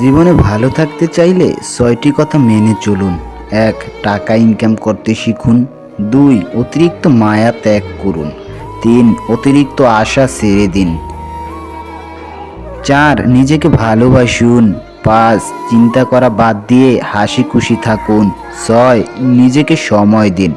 জীবনে ভালো থাকতে চাইলে ছয়টি কথা মেনে চলুন। এক, টাকা ইনকাম করতে শিখুন। দুই, অতিরিক্ত মায়া ত্যাগ করুন। তিন, অতিরিক্ত আশা ছেড়ে দিন। চার, নিজেকে ভালোবাসুন। পাঁচ, চিন্তা করা বাদ দিয়ে হাসি খুশি থাকুন। ছয়, নিজেকে সময় দিন।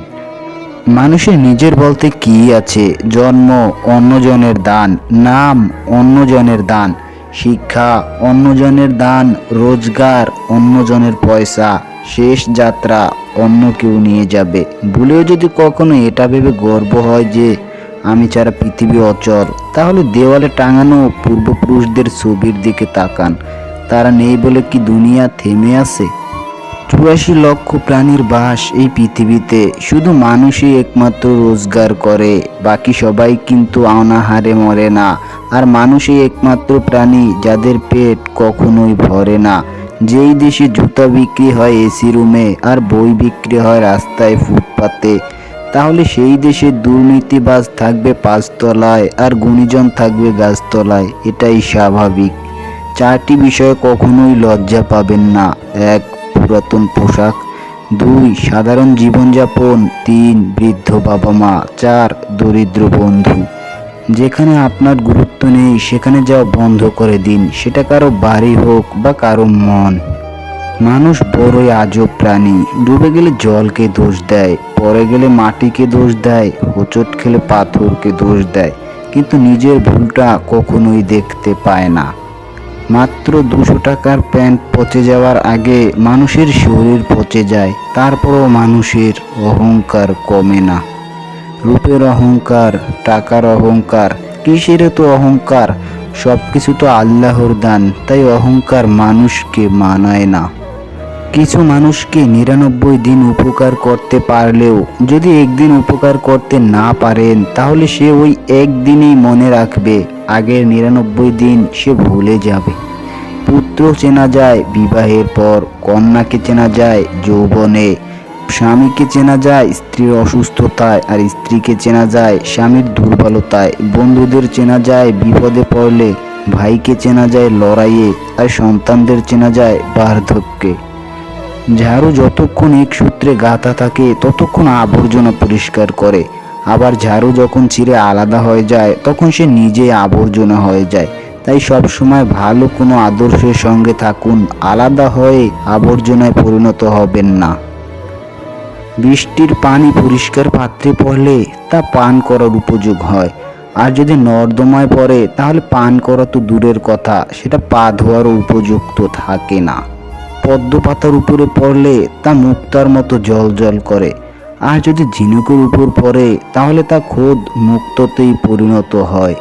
মানুষের নিজের বলতে কি আছে? জন্ম অন্যজনের দান, নাম অন্যজনের দান। শিক্ষা, অন্যজনের দান, রোজগার, অন্যজনের পয়সা, শেষ যাত্রা, অন্য কেউ নিয়ে যাবে। ভুলেও যদি কখনো এটা ভেবে গর্ব হয় যে, আমি ছাড়া পৃথিবী অচল, তাহলে দেওয়ালে টাঙানো পূর্বপুরুষদের ছবির দিকে তাকান। তারা নেই বলে কি দুনিয়া থেমে আছে? চুরাশি লক্ষ প্রাণীর বাস এই পৃথিবীতে। শুধু মানুষই একমাত্র রোজগার করে, বাকি সবাই কিন্তু অনাহারে মরে না। আর মানুষই একমাত্র প্রাণী যাদের পেট কখনোই ভরে না। যেই দেশে জুতা বিক্রি হয় এসি রুমে আর বই বিক্রি হয় রাস্তায় ফুটপাতে, তাহলে সেই দেশে দুর্নীতিবাজ থাকবে পাঁচতলায় আর গুণীজন থাকবে গাছতলায়। এটাই স্বাভাবিক। চারটি বিষয়ে কখনোই লজ্জা পাবেন না। এক পুরাতন পোশাক। দুই, সাধারণ জীবনযাপন। তিন, বৃদ্ধ বাবা মা চার, দরিদ্র বন্ধু। যেখানে আপনার গুরুত্ব নেই, সেখানে যাওয়া বন্ধ করে দিন, সেটা কারও বাড়ি হোক বা কারও মন। মানুষ বড়ই আজব প্রাণী। ডুবে গেলে জলকে দোষ দেয় পরে গেলে মাটিকে দোষ দেয়, হোঁচট খেলে পাথরকে দোষ দেয়। কিন্তু নিজের ভুলটা কখনোই দেখতে পায় না। মাত্র দুশো টাকার প্যান্ট পচে যাওয়ার আগে মানুষের শরীর পচে যায়, তারপরও মানুষের অহংকার কমে না। রূপের অহংকার, টাকার অহংকার, কিসের তো অহংকার? সব কিছু তো আল্লাহর দান, তাই অহংকার মানুষকে মানায় না। কিছু মানুষকে নিরানব্বই দিন উপকার করতে পারলেও যদি একদিন উপকার করতে না পারেন, তাহলে সে ওই একদিনই মনে রাখবে, আগের নিরানব্বই দিন সে ভুলে যাবে। পুত্র চেনা যায় বিবাহের পর, কন্যাকে চেনা যায় যৌবনে, স্বামীকে চেনা যায় স্ত্রীর অসুস্থতায়, আর স্ত্রীকে চেনা যায় স্বামীর দুর্বলতায়। বন্ধুদের চেনা যায় বিপদে পড়লে, ভাইকে চেনা যায় লড়াইয়ে, আর সন্তানদের চেনা যায় বার্ধক্যে। ঝাড়ু যতক্ষণ এক সূত্রে গাঁথা থাকে, ততক্ষণ আবর্জনা পরিষ্কার করে। আবার ঝাড়ু যখন চিরে আলাদা হয়ে যায়, তখন সে নিজেই আবর্জনা হয়ে যায়। তাই সব সময় ভালো কোনো আদর্শের সঙ্গে থাকুন, আলাদা হয়ে আবর্জনায় পরিণত হবেন না। বৃষ্টির পানি পরিষ্কার পাত্রে পড়লে তা পান করার উপযোগ হয়। আর যদি নর্দমায় পড়ে, তাহলে পান করা তো দূরের কথা, সেটা পা ধোয়ারও উপযুক্ত থাকে না। পদ্ম পাতার উপরে পড়লে তা মুক্তার মতো জল জল করে। আর যদি ঝিনুকের উপর পড়ে, তাহলে তা খোদ মুক্ততেই পরিণত হয়।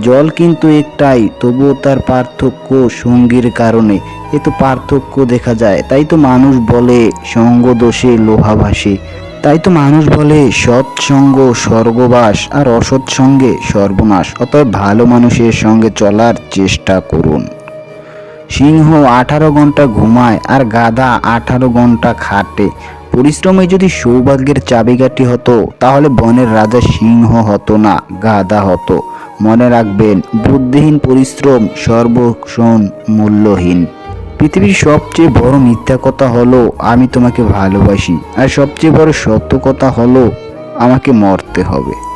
জল কিন্তু একটাই, তবুও তার পার্থক্য সঙ্গীর কারণে। এ তো পার্থক্য দেখা যায়। তাই তো মানুষ বলে সঙ্গ দোষে লোহা ভাসে তাই তো মানুষ বলে সৎসঙ্গ স্বর্গবাস আর অসৎ সঙ্গে সর্বনাশ। অতএব ভালো মানুষের সঙ্গে চলার চেষ্টা করুন। সিংহ আঠারো ঘণ্টা ঘুমায় আর গাধা আঠারো ঘণ্টা খাটে। পরিশ্রমে যদি সৌভাগ্যের চাবিকাঠি হতো, তাহলে বনের রাজা সিংহ হতো না, গাধা হতো। মনে রাখবেন, বুদ্ধিহীন পরিশ্রম সর্বক্ষণ মূল্যহীন পৃথিবীর সবচেয়ে বড় মিথ্যা কথা হলো, আমি তোমাকে ভালোবাসি। আর সবচেয়ে বড় সত্য কথা হলো, আমাকে মরতে হবে।